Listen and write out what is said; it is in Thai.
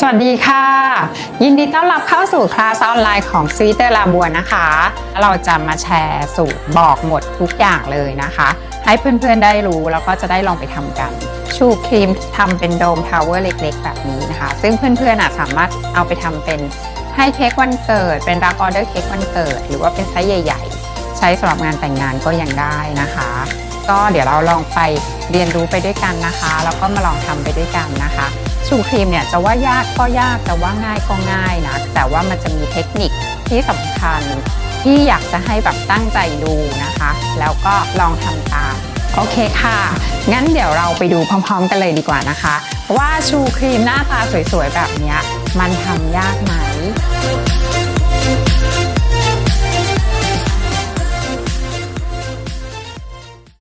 สวัสดีค่ะ ยินดีต้อนรับเข้าสู่คลาสออนไลน์ของซีเตอร์ลาบัวนะคะ เราจะมาแชร์สูตรบอกหมดทุกอย่างเลยนะคะ ให้เพื่อนๆได้รู้แล้วก็จะได้ลองไปทำกัน ชูครีมทำเป็นโดมทาวเวอร์เล็กๆ แบบนี้นะคะ ซึ่งเพื่อนๆสามารถเอาไปทำเป็นให้เค้กวันเกิด เป็นรับออเดอร์เค้กวันเกิด หรือว่าเป็นไซส์ใหญ่ ๆ ใช้สำหรับงานแต่งงานก็ยังได้นะคะ ก็เดี๋ยวเราลองไปเรียนรู้ไปด้วยกันนะคะ แล้วก็มาลองทำไปด้วยกันนะคะชูครีมเนี่ยจะว่ายากก็ยากจะว่าง่ายก็ง่ายนะแต่ว่ามันจะมีเทคนิคที่สำคัญที่อยากจะให้แบบตั้งใจดูนะคะ แล้วก็ลองทำตามโอเคค่ะ งั้นเดี๋ยวเราไปดูพร้อมๆ กันเลยดีกว่านะคะ ว่าชูครีมหน้าตาสวยๆ แบบนี้มันทำยากไหม